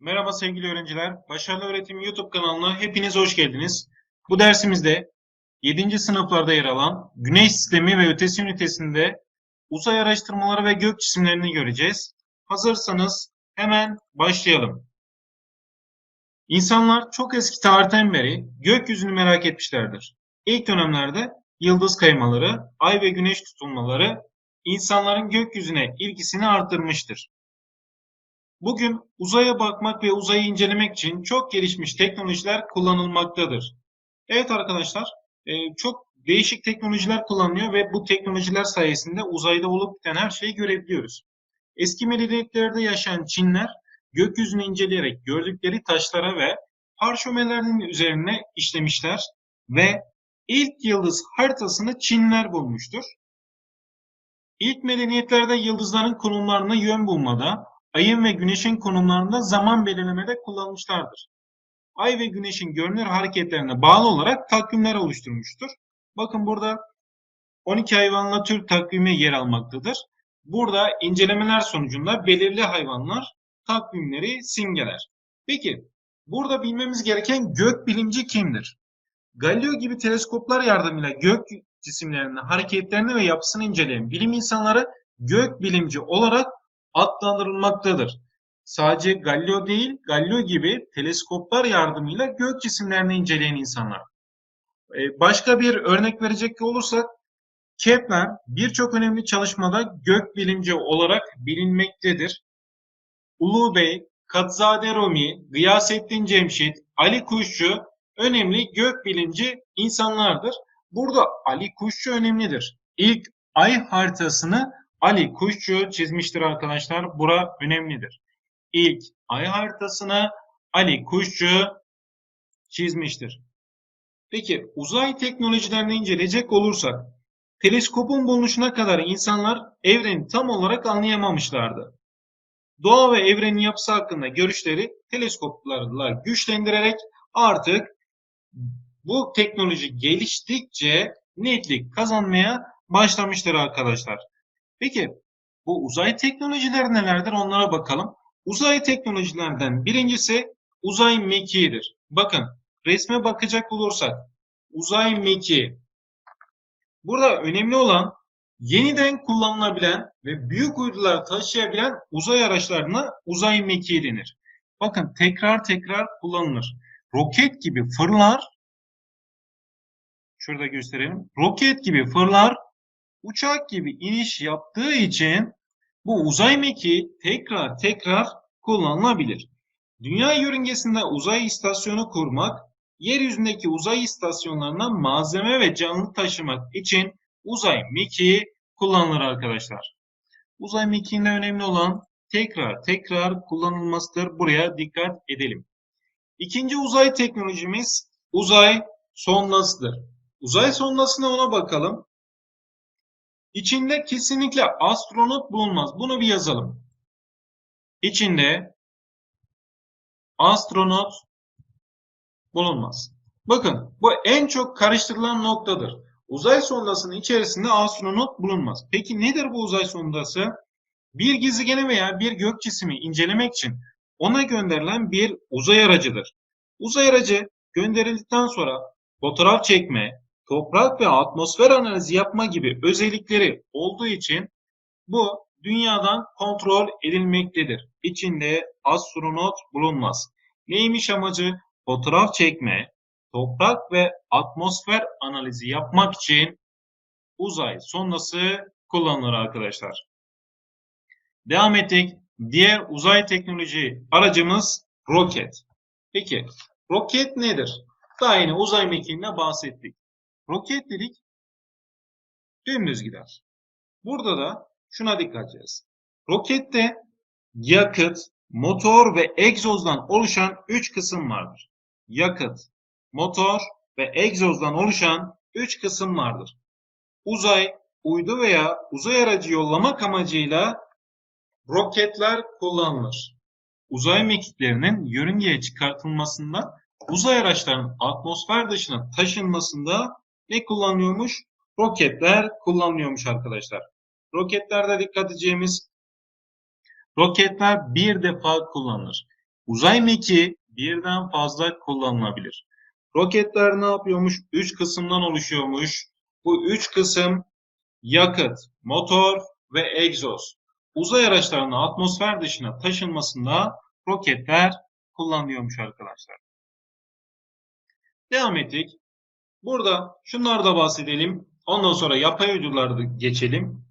Merhaba sevgili öğrenciler. Başarılı Öğretim YouTube kanalına hepiniz hoş geldiniz. Bu dersimizde 7. sınıflarda yer alan Güneş Sistemi ve Ötesi ünitesinde uzay araştırmaları ve gök cisimlerini göreceğiz. Hazırsanız hemen başlayalım. İnsanlar çok eski tarihten beri gökyüzünü merak etmişlerdir. İlk dönemlerde yıldız kaymaları, ay ve güneş tutulmaları insanların gökyüzüne ilgisini arttırmıştır. Bugün uzaya bakmak ve uzayı incelemek için çok gelişmiş teknolojiler kullanılmaktadır. Evet arkadaşlar, e, çok değişik teknolojiler kullanılıyor ve bu teknolojiler sayesinde uzayda olup biten her şeyi görebiliyoruz. Eski medeniyetlerde yaşayan Çinler gökyüzünü inceleyerek gördükleri taşlara ve parşömelerin üzerine işlemişler ve ilk yıldız haritasını Çinler bulmuştur. İlk medeniyetlerde yıldızların konumlarına yön bulmada, ayın ve güneşin konumlarında zaman belirlemede kullanmışlardır. Ay ve güneşin görünür hareketlerine bağlı olarak takvimler oluşturmuştur. Bakın burada 12 hayvanla Türk takvimi yer almaktadır. Burada incelemeler sonucunda belirli hayvanlar takvimleri simgeler. Peki burada bilmemiz gereken gök bilimci kimdir? Galileo gibi teleskoplar yardımıyla gök cisimlerinin hareketlerini ve yapısını inceleyen bilim insanları gök bilimci olarak adlandırılmaktadır. Sadece Galileo değil, Galileo gibi teleskoplar yardımıyla gök cisimlerini inceleyen insanlar. Ee, Başka bir örnek verecek olursak, Kepler birçok önemli çalışmada gök bilimci olarak bilinmektedir. Ulu Bey, Katzade Rumi, Gıyasettin Cemşit, Ali Kuşçu önemli gök bilimci insanlardır. Burada Ali Kuşçu önemlidir. İlk ay haritasını Ali Kuşçu çizmiştir arkadaşlar. Bura önemlidir. İlk ay haritasını Ali Kuşçu çizmiştir. Peki uzay teknolojilerini inceleyecek olursak teleskopun bulunuşuna kadar insanlar evreni tam olarak anlayamamışlardı. Doğa ve evrenin yapısı hakkında görüşleri teleskoplarla güçlendirerek artık bu teknoloji geliştikçe netlik kazanmaya başlamıştır arkadaşlar. Peki bu uzay teknolojileri nelerdir onlara bakalım. Uzay teknolojilerden birincisi uzay mekiğidir. Bakın resme bakacak olursak uzay mekiği. Burada önemli olan yeniden kullanılabilen ve büyük uydular taşıyabilen uzay araçlarına uzay mekiği denir. Bakın tekrar tekrar kullanılır. Roket gibi fırlar. Şurada gösterelim. Roket gibi fırlar. Uçak gibi iniş yaptığı için bu uzay mekiği tekrar tekrar kullanılabilir. Dünya yörüngesinde uzay istasyonu kurmak, yeryüzündeki uzay istasyonlarına malzeme ve canlı taşımak için uzay mekiği kullanılır arkadaşlar. Uzay mekiğinde önemli olan tekrar tekrar kullanılmasıdır. Buraya dikkat edelim. İkinci uzay teknolojimiz uzay sondasıdır. Uzay sondasına ona bakalım. İçinde kesinlikle astronot bulunmaz. Bunu bir yazalım. İçinde astronot bulunmaz. Bakın bu en çok karıştırılan noktadır. Uzay sondasının içerisinde astronot bulunmaz. Peki nedir bu uzay sondası? Bir gezegeni veya bir gök cismi incelemek için ona gönderilen bir uzay aracıdır. Uzay aracı gönderildikten sonra fotoğraf çekme, toprak ve atmosfer analizi yapma gibi özellikleri olduğu için bu dünyadan kontrol edilmektedir. İçinde astronot bulunmaz. Neymiş amacı? Fotoğraf çekme, toprak ve atmosfer analizi yapmak için uzay sondası kullanılır arkadaşlar. Devam ettik. Diğer uzay teknoloji aracımız roket. Peki roket nedir? Daha yeni uzay mekiğinde bahsettik. Roket dedik dümdüz gider. Burada da şuna dikkat edeceğiz. Rokette yakıt, motor ve egzozdan oluşan 3 kısım vardır. Yakıt, motor ve egzozdan oluşan 3 kısım vardır. Uzay, uydu veya uzay aracı yollamak amacıyla roketler kullanılır. Uzay mekiklerinin yörüngeye çıkartılmasında, uzay araçlarının atmosfer dışına taşınmasında ne kullanıyormuş? Roketler kullanılıyormuş arkadaşlar. Roketlerde dikkat edeceğimiz roketler bir defa kullanılır. Uzay mekiği birden fazla kullanılabilir. Roketler ne yapıyormuş? Üç kısımdan oluşuyormuş. Bu üç kısım yakıt, motor ve egzoz. Uzay araçlarının atmosfer dışına taşınmasında roketler kullanılıyormuş arkadaşlar. Devam ettik. Burada şunları da bahsedelim. Ondan sonra yapay uydularda geçelim.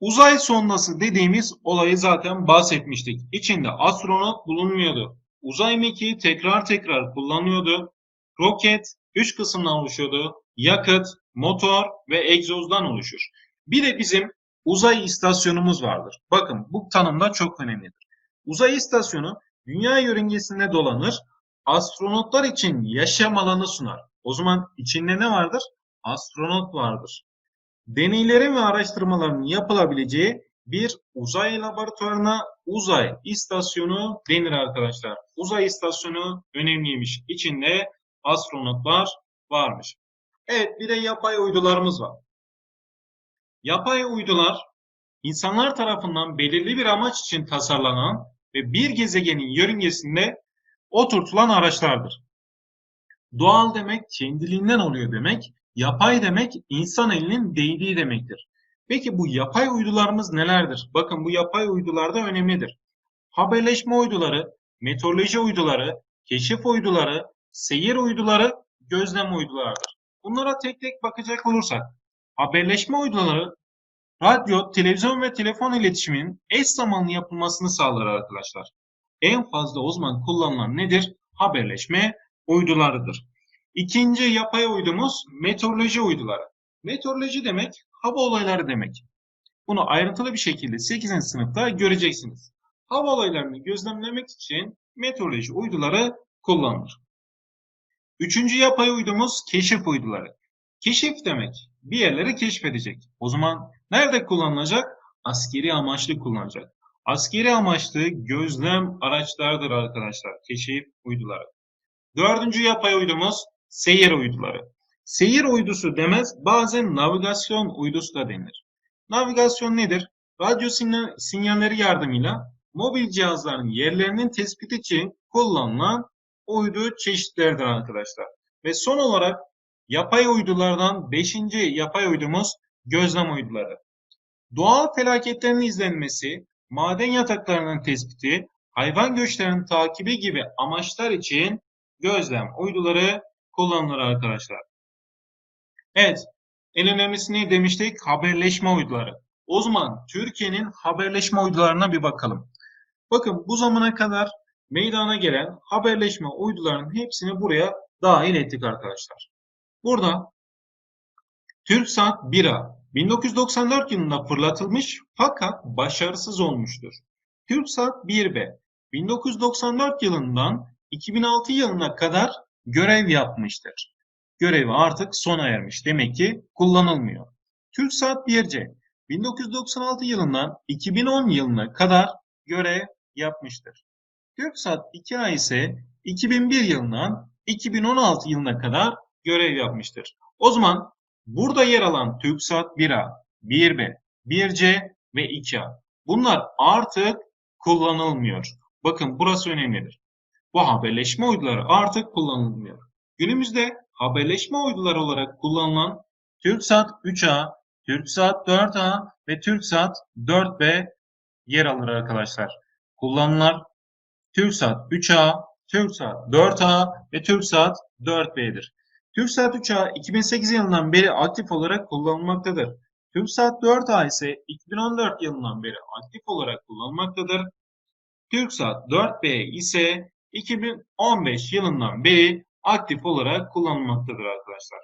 Uzay sondası dediğimiz olayı zaten bahsetmiştik. İçinde astronot bulunmuyordu. Uzay mekiği tekrar tekrar kullanıyordu. Roket 3 kısımdan oluşuyordu. Yakıt, motor ve egzozdan oluşur. Bir de bizim uzay istasyonumuz vardır. Bakın bu tanım da çok önemlidir. Uzay istasyonu dünya yörüngesinde dolanır. Astronotlar için yaşam alanı sunar. O zaman içinde ne vardır? Astronot vardır. Deneylerin ve araştırmaların yapılabileceği bir uzay laboratuvarına uzay istasyonu denir arkadaşlar. Uzay istasyonu önemliymiş. İçinde astronotlar varmış. Evet bir de yapay uydularımız var. Yapay uydular insanlar tarafından belirli bir amaç için tasarlanan ve bir gezegenin yörüngesinde oturtulan araçlardır. Doğal demek kendiliğinden oluyor demek. Yapay demek insan elinin değdiği demektir. Peki bu yapay uydularımız nelerdir? Bakın bu yapay uydular da önemlidir. Haberleşme uyduları, meteoroloji uyduları, keşif uyduları, seyir uyduları, gözlem uydularıdır. Bunlara tek tek bakacak olursak, haberleşme uyduları radyo, televizyon ve telefon iletişiminin eş zamanlı yapılmasını sağlar arkadaşlar. En fazla o zaman kullanılan nedir? Haberleşme uydularıdır. İkinci yapay uydumuz meteoroloji uyduları. Meteoroloji demek hava olayları demek. Bunu ayrıntılı bir şekilde 8. sınıfta göreceksiniz. Hava olaylarını gözlemlemek için meteoroloji uyduları kullanılır. Üçüncü yapay uydumuz keşif uyduları. Keşif demek bir yerleri keşfedecek. O zaman nerede kullanılacak? Askeri amaçlı kullanılacak. Askeri amaçlı gözlem araçlardır arkadaşlar. Keşif uyduları. Dördüncü yapay uydumuz seyir uyduları. Seyir uydusu demez, bazen navigasyon uydusu da denir. Navigasyon nedir? Radyo sinyalleri yardımıyla mobil cihazların yerlerinin tespiti için kullanılan uydu çeşitleridir arkadaşlar. Ve son olarak yapay uydulardan 5. yapay uydumuz gözlem uyduları. Doğal felaketlerin izlenmesi, maden yataklarının tespiti, hayvan göçlerinin takibi gibi amaçlar için gözlem uyduları kullanılır arkadaşlar. Evet, en önemlisi ne demiştik? Haberleşme uyduları. O zaman Türkiye'nin haberleşme uydularına bir bakalım. Bakın bu zamana kadar meydana gelen haberleşme uydularının hepsini buraya dahil ettik arkadaşlar. Burada TürkSat 1A 1994 yılında fırlatılmış fakat başarısız olmuştur. TürkSat 1B 1994 yılından 2006 yılına kadar görev yapmıştır. Görevi artık sona ermiş. Demek ki kullanılmıyor. TürkSat 1C 1996 yılından 2010 yılına kadar görev yapmıştır. TürkSat 2A ise 2001 yılından 2016 yılına kadar görev yapmıştır. O zaman burada yer alan TürkSat 1A, 1B, 1C ve 2A bunlar artık kullanılmıyor. Bakın burası önemlidir. Bu haberleşme uyduları artık kullanılmıyor. Günümüzde haberleşme uyduları olarak kullanılan TürkSat 3A, TürkSat 4A ve TürkSat 4B yer alır arkadaşlar. Kullanılan TürkSat 3A, TürkSat 4A ve TürkSat 4B'dir. TürkSat 3A 2008 yılından beri aktif olarak kullanılmaktadır. TürkSat 4A ise 2014 yılından beri aktif olarak kullanılmaktadır. TürkSat 4B ise 2015 yılından beri aktif olarak kullanılmaktadır arkadaşlar.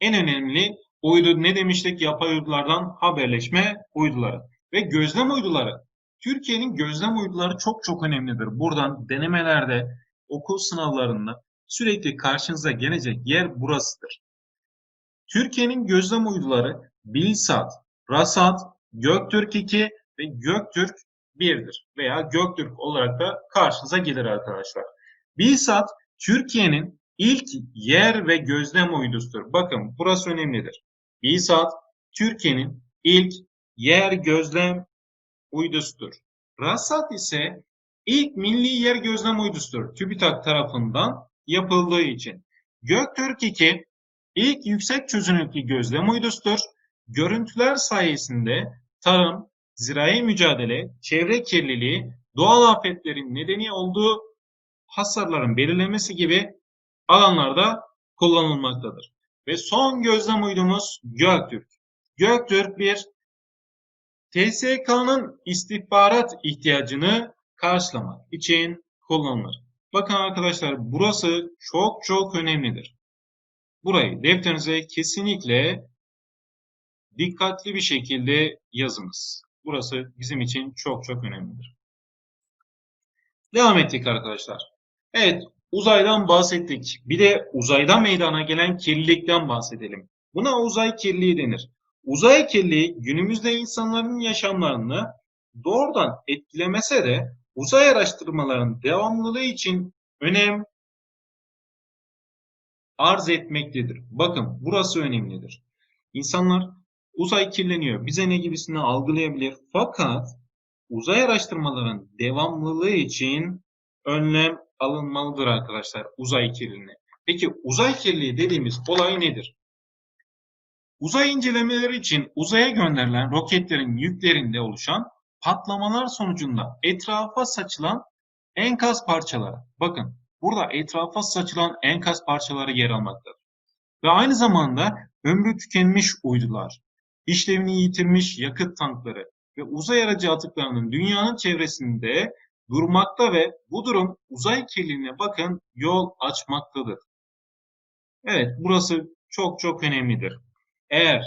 En önemli uydu ne demiştik? Yapay uydulardan haberleşme uyduları ve gözlem uyduları. Türkiye'nin gözlem uyduları çok çok önemlidir. Buradan denemelerde, okul sınavlarında sürekli karşınıza gelecek yer burasıdır. Türkiye'nin gözlem uyduları Bilsat, Rasat, Göktürk 2 ve Göktürk 1'dir veya Göktürk olarak da karşınıza gelir arkadaşlar. Bilsat Türkiye'nin ilk yer ve gözlem uydusudur. Bakın burası önemlidir. Bilsat Türkiye'nin ilk yer gözlem uydusudur. Rasat ise ilk milli yer gözlem uydusudur. TÜBİTAK tarafından yapıldığı için. Göktürk 2 ilk yüksek çözünürlüklü gözlem uydusudur. Görüntüler sayesinde tarım, zirai mücadele, çevre kirliliği, doğal afetlerin nedeni olduğu hasarların belirlenmesi gibi alanlarda kullanılmaktadır. Ve son gözlem uydumuz Göktürk. Göktürk bir TSK'nın istihbarat ihtiyacını karşılamak için kullanılır. Bakın arkadaşlar burası çok çok önemlidir. Burayı defterinize kesinlikle dikkatli bir şekilde yazınız. Burası bizim için çok çok önemlidir. Devam ettik arkadaşlar. Evet uzaydan bahsettik. Bir de uzaydan meydana gelen kirlilikten bahsedelim. Buna uzay kirliliği denir. Uzay kirliliği günümüzde insanların yaşamlarını doğrudan etkilemese de uzay araştırmalarının devamlılığı için önem arz etmektedir. Bakın burası önemlidir. İnsanlar uzay kirleniyor, bize ne gibisini algılayabilir. Fakat uzay araştırmalarının devamlılığı için önlem alınmalıdır arkadaşlar uzay kirliliğine. Peki uzay kirliliği dediğimiz olay nedir? Uzay incelemeleri için uzaya gönderilen roketlerin yüklerinde oluşan patlamalar sonucunda etrafa saçılan enkaz parçaları. Bakın burada etrafa saçılan enkaz parçaları yer almaktadır. Ve aynı zamanda ömrü tükenmiş uydular, işlevini yitirmiş yakıt tankları ve uzay aracı atıklarının dünyanın çevresinde durmakta ve bu durum uzay kirliliğine bakın yol açmaktadır. Evet burası çok çok önemlidir. Eğer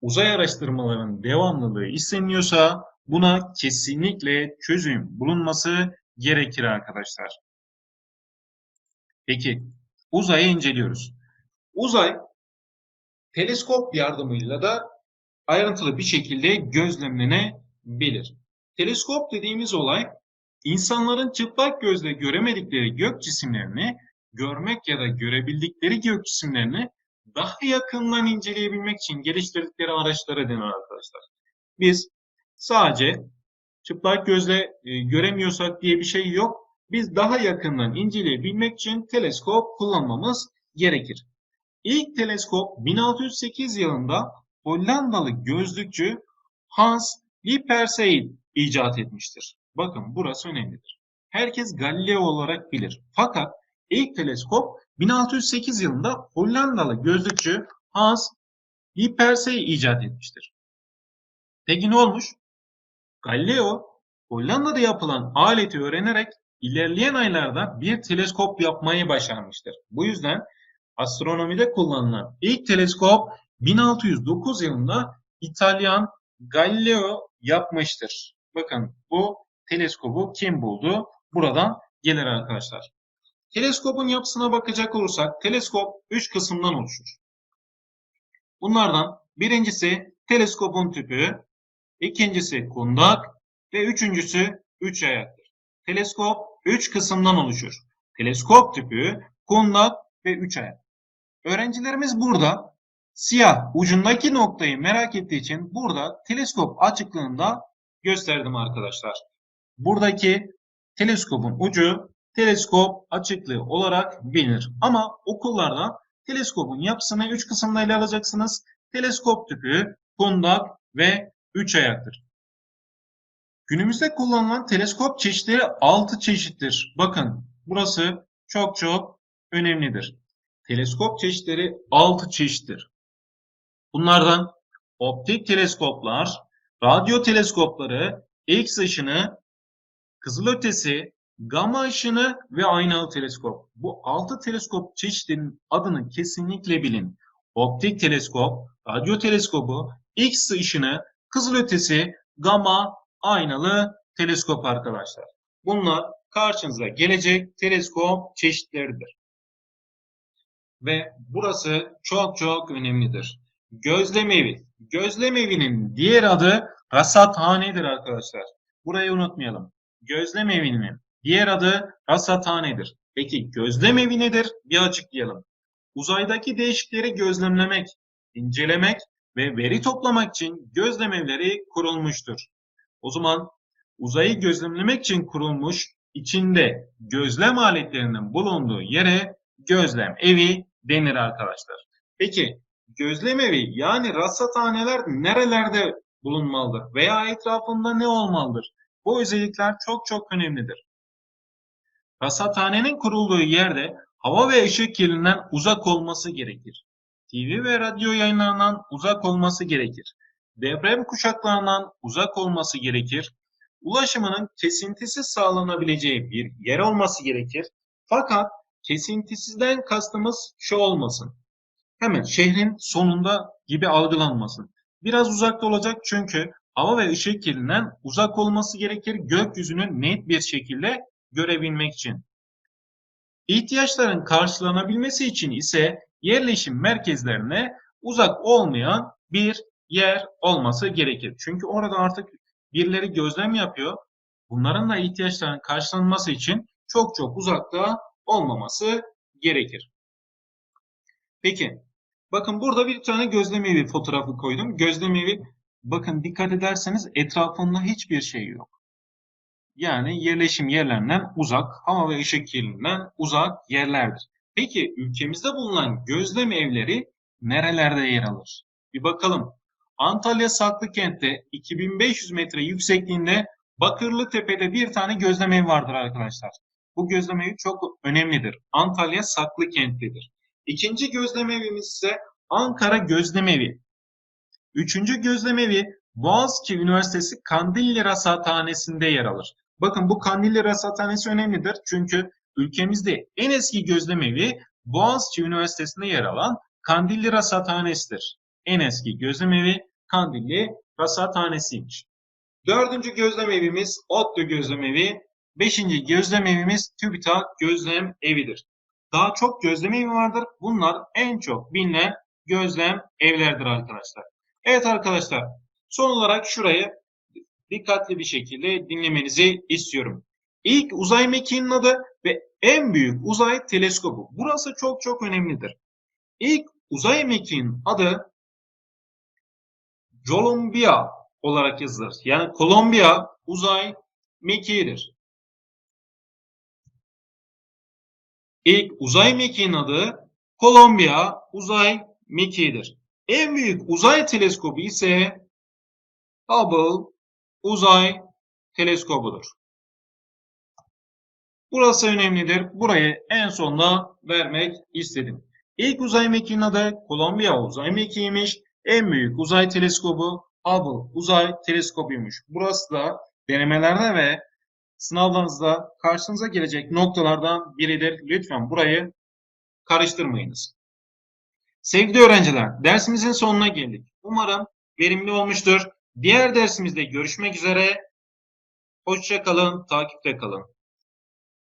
uzay araştırmalarının devamlılığı isteniyorsa buna kesinlikle çözüm bulunması gerekir arkadaşlar. Peki uzayı inceliyoruz. Uzay teleskop yardımıyla da ayrıntılı bir şekilde gözlemlenebilir. Teleskop dediğimiz olay insanların çıplak gözle göremedikleri gök cisimlerini görmek ya da görebildikleri gök cisimlerini daha yakından inceleyebilmek için geliştirdikleri araçlara denir arkadaşlar. Biz sadece çıplak gözle e, göremiyorsak diye bir şey yok. Biz daha yakından inceleyebilmek için teleskop kullanmamız gerekir. İlk teleskop 1608 yılında Hollandalı gözlükçü Hans Lippershey icat etmiştir. Bakın burası önemlidir. Herkes Galileo olarak bilir. Fakat ilk teleskop 1608 yılında Hollandalı gözlükçü Hans Lippershey icat etmiştir. Peki ne olmuş? Galileo Hollanda'da yapılan aleti öğrenerek ilerleyen aylarda bir teleskop yapmayı başarmıştır. Bu yüzden astronomide kullanılan ilk teleskop 1609 yılında İtalyan Galileo yapmıştır. Bakın bu teleskobu kim buldu? Buradan gelir arkadaşlar. Teleskopun yapısına bakacak olursak teleskop 3 kısımdan oluşur. Bunlardan birincisi teleskopun tüpü, ikincisi kundak ve üçüncüsü üç ayaktır. Teleskop 3 kısımdan oluşur. Teleskop tüpü, kundak ve üç ayak. Öğrencilerimiz burada siyah ucundaki noktayı merak ettiği için burada teleskop açıklığında gösterdim arkadaşlar. Buradaki teleskopun ucu teleskop açıklığı olarak bilinir. Ama okullarda teleskopun yapısını 3 kısımda ele alacaksınız. Teleskop tüpü, kundak ve 3 ayaktır. Günümüzde kullanılan teleskop çeşitleri 6 çeşittir. Bakın burası çok çok önemlidir. Teleskop çeşitleri 6 çeşittir. Bunlardan optik teleskoplar, radyo teleskopları, X ışını, kızılötesi, Gama ışını ve aynalı teleskop. Bu altı teleskop çeşidinin adını kesinlikle bilin. Optik teleskop, radyo teleskobu, X ışını, kızılötesi, gama, aynalı teleskop arkadaşlar. Bunlar karşınıza gelecek teleskop çeşitleridir. Ve burası çok çok önemlidir. Gözlemevi. Gözlemevinin diğer adı rasathanedir arkadaşlar. Burayı unutmayalım. Gözlemevinin Diğer adı rasathanedir. Peki gözlem evi nedir? Bir açıklayalım. Uzaydaki değişikleri gözlemlemek, incelemek ve veri toplamak için gözlem evleri kurulmuştur. O zaman uzayı gözlemlemek için kurulmuş içinde gözlem aletlerinin bulunduğu yere gözlem evi denir arkadaşlar. Peki gözlem evi yani rasathaneler nerelerde bulunmalıdır veya etrafında ne olmalıdır? Bu özellikler çok çok önemlidir. Rasathanenin kurulduğu yerde hava ve ışık kirliliğinden uzak olması gerekir. TV ve radyo yayınlarından uzak olması gerekir. Deprem kuşaklarından uzak olması gerekir. Ulaşımının kesintisiz sağlanabileceği bir yer olması gerekir. Fakat kesintisizden kastımız şu olmasın. Hemen şehrin sonunda gibi algılanmasın. Biraz uzakta olacak çünkü hava ve ışık kirliliğinden uzak olması gerekir gökyüzünü net bir şekilde görebilmek için. İhtiyaçların karşılanabilmesi için ise yerleşim merkezlerine uzak olmayan bir yer olması gerekir. Çünkü orada artık birileri gözlem yapıyor. Bunların da ihtiyaçlarının karşılanması için çok çok uzakta olmaması gerekir. Peki, bakın burada bir tane gözlem evi fotoğrafı koydum. Gözlem bakın dikkat ederseniz etrafında hiçbir şey yok. Yani yerleşim yerlerinden uzak, hava ve ışık kirliliğinden uzak yerlerdir. Peki ülkemizde bulunan gözlem evleri nerelerde yer alır? Bir bakalım. Antalya Saklıkent'te 2500 metre yüksekliğinde Bakırlı Tepe'de bir tane gözlem evi vardır arkadaşlar. Bu gözlem evi çok önemlidir. Antalya Saklıkent'tedir. İkinci gözlem evimiz ise Ankara Gözlem Evi. Üçüncü gözlem evi Boğaziçi Üniversitesi Kandilli Rasathanesi'nde yer alır. Bakın bu Kandilli Rasathanesi önemlidir çünkü ülkemizde en eski gözlem evi Boğaziçi Üniversitesi'nde yer alan Kandilli Rasathanesi'dir. En eski gözlem evi Kandilli Rasathanesi'ymiş. Dördüncü gözlem evimiz ODTÜ Gözlem Evi. Beşinci gözlem evimiz TÜBİTAK Gözlem Evi'dir. Daha çok gözlem evi vardır. Bunlar en çok bilinen gözlem evlerdir arkadaşlar. Evet arkadaşlar son olarak şurayı dikkatli bir şekilde dinlemenizi istiyorum. İlk uzay mekiğinin adı ve en büyük uzay teleskobu. Burası çok çok önemlidir. İlk uzay mekiğinin adı Columbia olarak yazılır. Yani Kolombiya uzay mekiğidir. İlk uzay mekiğinin adı Kolombiya uzay mekiğidir. En büyük uzay teleskobu ise Hubble uzay teleskobudur. Burası önemlidir. Burayı en sonda vermek istedim. İlk uzay mekiğinin adı Kolombiya uzay mekiğiymiş. En büyük uzay teleskobu Hubble uzay teleskobuymuş. Burası da denemelerde ve sınavlarınızda karşınıza gelecek noktalardan biridir. Lütfen burayı karıştırmayınız. Sevgili öğrenciler, dersimizin sonuna geldik. Umarım verimli olmuştur. Diğer dersimizde görüşmek üzere. Hoşça kalın, takipte kalın.